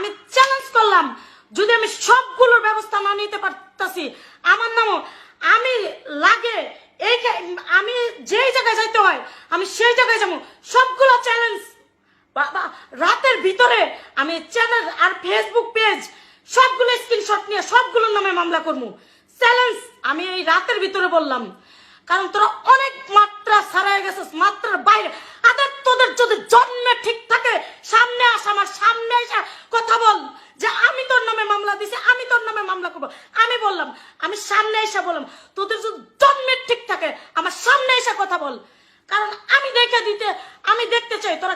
আমি চ্যালেঞ্জ করলাম। যদি আমি সবগুলোর ব্যবস্থা না নিতে পারতাছি, আমার নামও আমি লাগে এই আমি যেই জায়গায় যাইতে হয়, আমি সেই জায়গায় যাব। সবগুলো চ্যালেঞ্জ বাবা, রাতের ভিতরে আমি চ্যানেল আর ফেসবুক পেজ সবগুলো স্ক্রিনশট নিয়ে সবগুলোর নামে মামলা করব। চ্যালেঞ্জ আমি এই রাতের ভিতরে বললাম। কারণ তোরা অনেক মাত্রা ছাড়াই গেছিস, মাত্রার বাইরে। আদার তোদের যদি জন্মে ঠিক থাকে সামনে আস আমার সামনে এসে কথা বল যে আমি তোর নামে মামলা দিছি, আমি তোর নামে মামলা করব। আমি বললাম, আমি সামনে এসে বললাম, তোদের যদি জন্মে ঠিক থাকে, আমার সামনে এসে কথা বল। কারণ আমি দেখে দিতে, আমি দেখতে চাই তোরা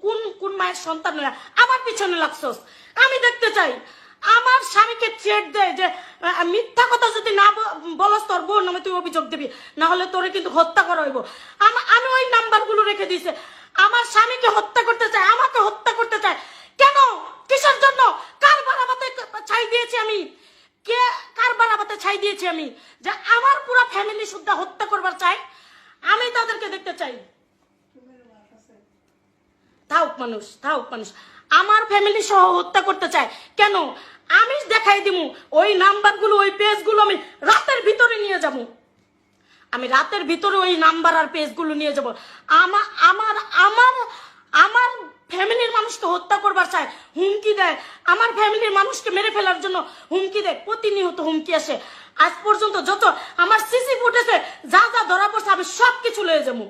কোন কোন মায়ের সন্তান আমার পিছনে লাগছস। আমি দেখতে চাই। আমার স্বামীকে থ্রেট দেয় যে মিথ্যা কথা যদি না বলস, তোর বোন নামে তুই অভিযোগ দিবি। না হলে তোরে কিন্তু হত্যা করা হইব। আম- আমি ওই নাম্বারগুলো রেখে দিয়েছে। আমার স্বামীকে হত্যা করতে চায় আমাকে হত্যা করতে চায় কেন কিসের জন্য কার বাড়াবাতে ছাই দিয়েছি আমি। কে কার বাড়াবাতে ছাই দিয়েছি আমি? যে আমার পুরো ফ্যামিলি শুদ্ধ হত্যা করবার চাই, আমি তাদেরকে দেখতে চাই। থাউক মানুষ থাউক মানুষ। আমার ফ্যামিলি সহ হত্যা করতে চায়। কেন? আমি দেখাই দিমু, ওই নাম্বারগুলো, ওই পেজগুলো আমি রাতের ভিতরে নিয়ে যাব। আমি রাতের ভিতরে ওই নাম্বার আর পেজগুলো নিয়ে যাব। আমার আমার আমার আমার ফ্যামিলির মানুষকে হত্যা করবার চায়, হুমকি দেয়। আমার ফ্যামিলির মানুষকে মেরে ফেলার জন্য হুমকি দেয়। প্রতিনিয়ত হুমকি আসে। আজ পর্যন্ত যত আমার সিসি ফুটেছে যা যা ধরা পড়ছে, আমি সব কিছু লয়ে যাব।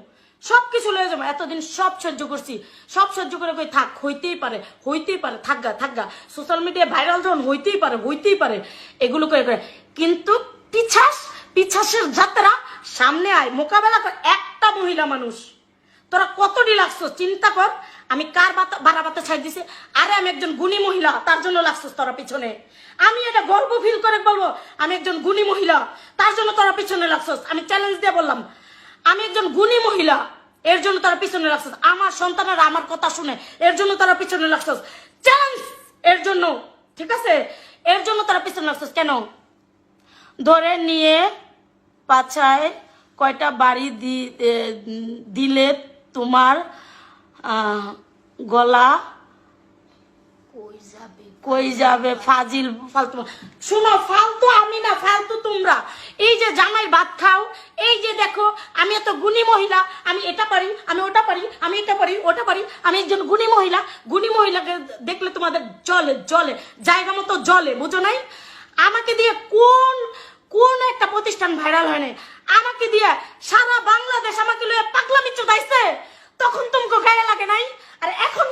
সব কিছু লয়ে যাব। এতদিন সব সহ্য করছি। সব সহ্য করে কই থাক, হইতেই পারে হইতেই পারে। থাকগা থাকগা সোশ্যাল মিডিয়ায় ভাইরাল যখন হইতেই পারে হইতেই পারে। এগুলো করে করে। কিন্তু পিছাস, পিছাসের যাত্রা সামনে আয়। মোকাবেলা কর একটা মহিলা মানুষ। তোরা কতটি লাগছো চিন্তা কর। আমি কার বাড়া বাতা- ছাই দিছে? আরে আমি একজন গুণী মহিলা, তার জন্য লাগছিস তোরা পিছনে। আমি এটা গর্ব ফিল করে বলব, আমি একজন গুণী মহিলা, তার জন্য তোরা পিছনে লাগছস। আমি চ্যালেঞ্জ দিয়ে বললাম, আমি একজন গুণী মহিলা, এর জন্য তারা পিছনে লাগছস। আমার সন্তানেরা আমার কথা শুনে, এর জন্য তারা পিছনে লাগছস। চ্যালেঞ্জ এর জন্য, ঠিক আছে? এর জন্য তারা পিছনে লাগছস। কেন? ধরে নিয়ে পাছায় কয়টা বাড়ি দিলে তোমার গলা। কই যাবে? ফাজিল, ফালতু শুনো, ফালতু আমি না, ফালতু তোমরা। এই যে জামাই ভাত খাও, এই যে দেখো, আমি এত গুণী মহিলা, আমি এটা পারি, আমি ওটা পারি, আমি এটা পারি, ওটা পারি। আমি একজন গুণী মহিলা, গুণী মহিলাকে দেখলে তোমাদের জলে জলে, জায়গা মতো জলে, বুঝো নাই? আমাকে দিয়ে কোন কোন একটা প্রতিষ্ঠান ভাইরাল হয় নাই? আমাকে দিয়ে সারা বাংলাদেশ আমাকে লয়ে পাগলামি চোদাইছে। লাগে নাই। আর এখন